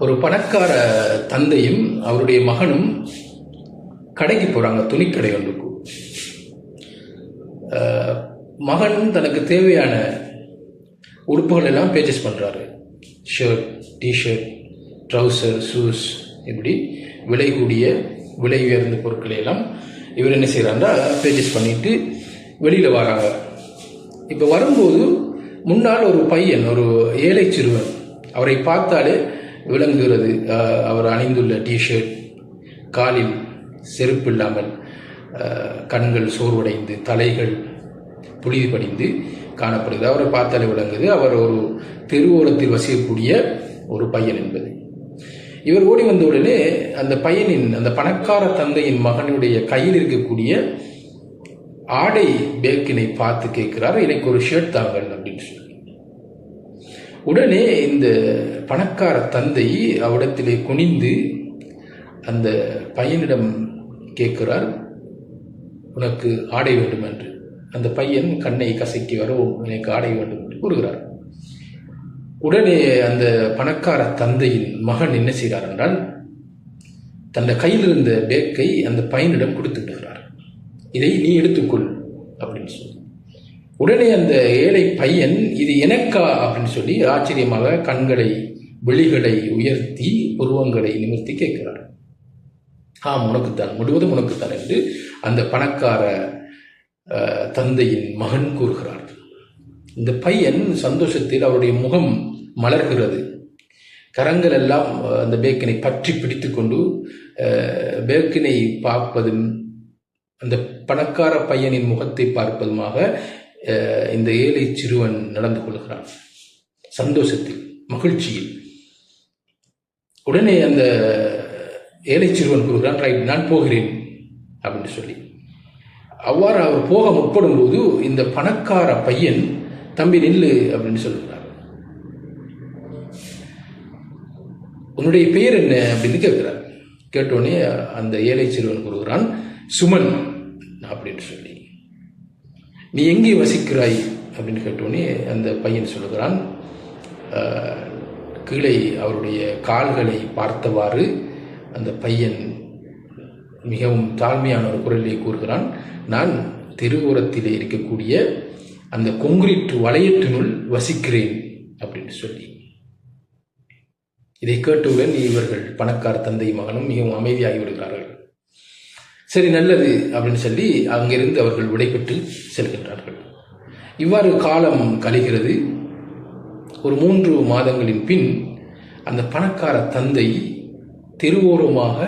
ஒரு பணக்கார தந்தையும் அவருடைய மகனும் கடைக்கு போகிறாங்க துணிக்கடை ஒன்றுக்கு மகன் தனக்கு தேவையான உடுப்புகள் எல்லாம் பேச்சஸ் பண்ணுறாரு ஷர்ட் டிஷர்ட் ட்ரௌசர் ஷூஸ் இப்படி விலை கூடிய விலை உயர்ந்த பொருட்களை எல்லாம் இவர் என்ன செய்கிறாருன்னா பேச்சஸ் பண்ணிட்டு வெளியில் வராங்க. இப்போ வரும்போது முன்னால் ஒரு பையன் ஒரு ஏழை சிறுவன் அவரை பார்த்தாலே விளங்குகிறது. அவர் அணிந்துள்ள டிஷர்ட் காலில் செருப்பு இல்லாமல் கண்கள் சோர்வடைந்து தலைகள் புழுதி படிந்து காணப்படுகிறது. அவரை பார்த்தாலே விளங்குது. அவர் ஒரு தெருவோரத்தில் வசிக்கக்கூடிய ஒரு பையன் என்பது. இவர் ஓடி வந்த உடனே அந்த பையனின் அந்த பணக்கார தந்தையின் மகனுடைய கையில் இருக்கக்கூடிய ஆடை பேக்கினை பார்த்து கேட்கிறார். எனக்கு ஒரு ஷர்ட் தாங்கள் அப்படின்னு சொல்லி உடனே இந்த பணக்கார தந்தை அவ்விடத்திலே குனிந்து அந்த பையனிடம் கேட்கிறார் உனக்கு ஆடை வேண்டும் என்று. அந்த பையன் கண்ணை கசக்கி வரவும் எனக்கு ஆடை வேண்டும் என்று கூறுகிறார். உடனே அந்த பணக்கார தந்தையின் மகன் என்ன செய்கிறார் என்றால் தன் கையில் இருந்த பேக்கை அந்த பையனிடம் கொடுத்து விடுகிறார். இதை நீ எடுத்துக்கொள் அப்படின்னு சொல்லி. உடனே அந்த ஏழை பையன் இது எனக்கா? அப்படின்னு சொல்லி ஆச்சரியமாக கண்களை விழிகளை உயர்த்தி புருவங்களை நிமிர்த்தி கேட்கிறார். ஆம் உனக்குத்தான் முழுவதும் உனக்குத்தான் என்று அந்த பணக்கார தந்தையின் மகன் கூறுகிறார். இந்த பையன் சந்தோஷத்தில் அவருடைய முகம் மலர்கிறது. கரங்கள் எல்லாம் அந்த பேக்கினை பற்றி பிடித்துக்கொண்டு கொண்டு பேக்கினை பார்ப்பதும் அந்த பணக்கார பையனின் முகத்தை பார்ப்பதுமாக இந்த ஏழை சிறுவன் நடந்து கொள்கிறான். சந்தோஷத்தில் மகிழ்ச்சியில். உடனே அந்த ஏழை சிறுவன் கூறுகிறான் ரைட் நான் போகிறேன் அப்படின்னு சொல்லி. அவ்வாறு அவர் போக முற்படும் போது இந்த பணக்கார பையன் தம்பி நில்லு அப்படின்னு சொல்லுகிறார் உன்னுடைய பெயர் என்ன? அப்படின்னு கேட்கிறார். கேட்டோடனே அந்த ஏழை சிறுவன் கூறுகிறான் சுமன் அப்படின்னு சொல்லி. நீ எங்கே வசிக்கிறாய்? அப்படின்னு கேட்டோன்னே அந்த பையன் சொல்லுகிறான் கீழே அவருடைய கால்களை பார்த்தவாறு அந்த பையன் மிகவும் தாழ்மையான ஒரு குரலிலே கூறுகிறான் நான் தெருவோரத்திலே இருக்கக்கூடிய அந்த கொங்கிரீட் வளையத்தினுள் வசிக்கிறேன் அப்படின்னு சொல்லி. இதை கேட்டவுடன் இவர்கள் பணக்கார தந்தை மகனும் மிகவும் அமைதியாகி விடுகிறார்கள். சரி நல்லது அப்படின்னு சொல்லி அங்கிருந்து அவர்கள் விடைபெற்று செல்கின்றார்கள். இவ்வாறு காலம் கழிகிறது. ஒரு மூன்று மாதங்களின் பின் அந்த பணக்கார தந்தை தெருவோரமாக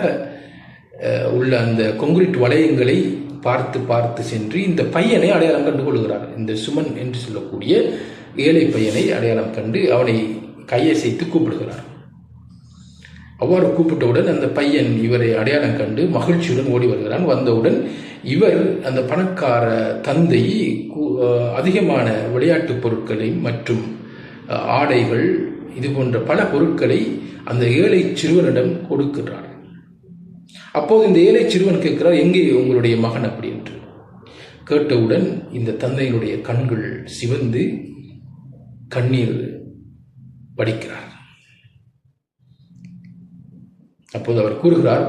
உள்ள அந்த கொங்கிரீட் வளையங்களை பார்த்து பார்த்து சென்று இந்த பையனை அடையாளம் கண்டு கொள்கிறார். இந்த சுமன் என்று சொல்லக்கூடிய ஏழை பையனை அடையாளம் கண்டு அவனை கையசைத்து கூப்பிடுகிறார். அவ்வாறு கூப்பிட்டவுடன் அந்த பையன் இவரை அடையாளம் கண்டு மகிழ்ச்சியுடன் ஓடி வருகிறான். வந்தவுடன் இவர் அந்த பணக்கார தந்தை அதிகமான விளையாட்டுப் பொருட்களை மற்றும் ஆடைகள் இது போன்ற பல பொருட்களை அந்த ஏழை சிறுவனிடம் கொடுக்கிறார். அப்போது இந்த ஏழை சிறுவன் கேட்கிறார் எங்கே உங்களுடைய மகன்? அப்படி என்று. கேட்டவுடன் இந்த தந்தையினுடைய கண்கள் சிவந்து கண்ணீர் வடிக்கிறார். அப்போது அவர் கூறுகிறார்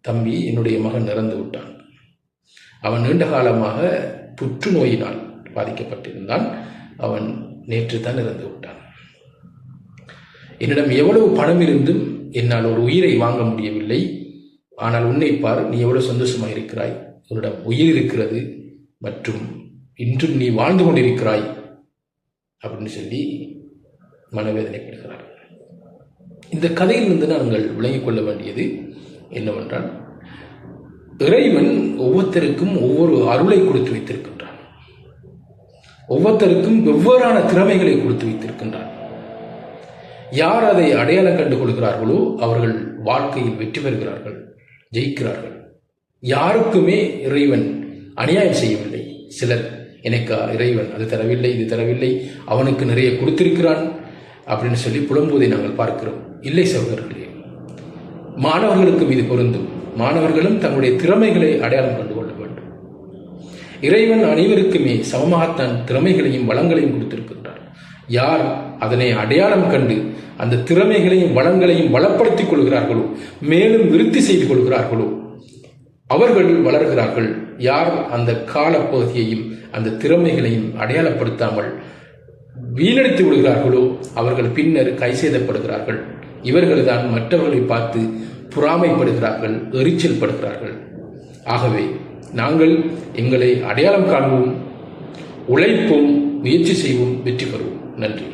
தம்பி என்னுடைய மகன் இறந்து விட்டான். அவன் நீண்ட காலமாக புற்றுநோயினால் பாதிக்கப்பட்டிருந்தான். அவன் நேற்று தான் இறந்து விட்டான். என்னிடம் எவ்வளவு பணம் இருந்தும் என்னால் ஒரு உயிரை வாங்க முடியவில்லை. ஆனால் உன்னை பார் நீ எவ்வளவு சந்தோஷமாக இருக்கிறாய். உன்னிடம் உயிர் இருக்கிறது மற்றும் இன்றும் நீ வாழ்ந்து கொண்டிருக்கிறாய். அப்படின்னு சொல்லி மனவேதனைப்படுகிறார். இந்த கதையிலிருந்து நாங்கள் விளங்கிக் கொள்ள வேண்டியது என்னவென்றால் இறைவன் ஒவ்வொருத்தருக்கும் ஒவ்வொரு அருளை கொடுத்து வைத்திருக்கின்றான். ஒவ்வொருத்தருக்கும் வெவ்வேறான திறமைகளை கொடுத்து வைத்திருக்கின்றான். யார் அதை அடையாளம் கண்டு கொள்கிறார்களோ அவர்கள் வாழ்க்கையில் வெற்றி பெறுகிறார்கள் ஜெயிக்கிறார்கள். யாருக்குமே இறைவன் அநியாயம் செய்யவில்லை. சிலர் எனக்கு இறைவன் அது தரவில்லை இது தரவில்லை அவனுக்கு நிறைய கொடுத்திருக்கிறான் அப்படின்னு சொல்லி புலம்புவதை நாங்கள் பார்க்கிறோம். இல்லை சகோதரர்களே மாணவர்களுக்கும் இது பொருந்தும். மாணவர்களும் தங்களுடைய திறமைகளை அடையாளம் கண்டு கொள்ள வேண்டும். இறைவன் அனைவருக்குமே சமமாகத்தான் திறமைகளையும் வளங்களையும் கொடுத்திருக்கின்றார். யார் அதனை அடையாளம் கண்டு அந்த திறமைகளையும் வளங்களையும் வளப்படுத்திக் கொள்கிறார்களோ மேலும் விருத்தி செய்து கொள்கிறார்களோ அவர்கள் வளர்கிறார்கள். யார் அந்த காலப்பகுதியையும் அந்த திறமைகளையும் அடையாளப்படுத்தாமல் வீணடித்து விடுகிறார்களோ அவர்கள் பின்னர் கை செய்தப்படுகிறார்கள் இவர்கள்தான் மற்றவர்களை பார்த்து பொறாமைப்படுகிறார்கள் எரிச்சல் படுகிறார்கள் ஆகவே நாங்கள் எங்களை அடையாளம் காண்போம் உழைப்போம் முயற்சி செய்வோம் வெற்றி பெறுவோம். நன்றி.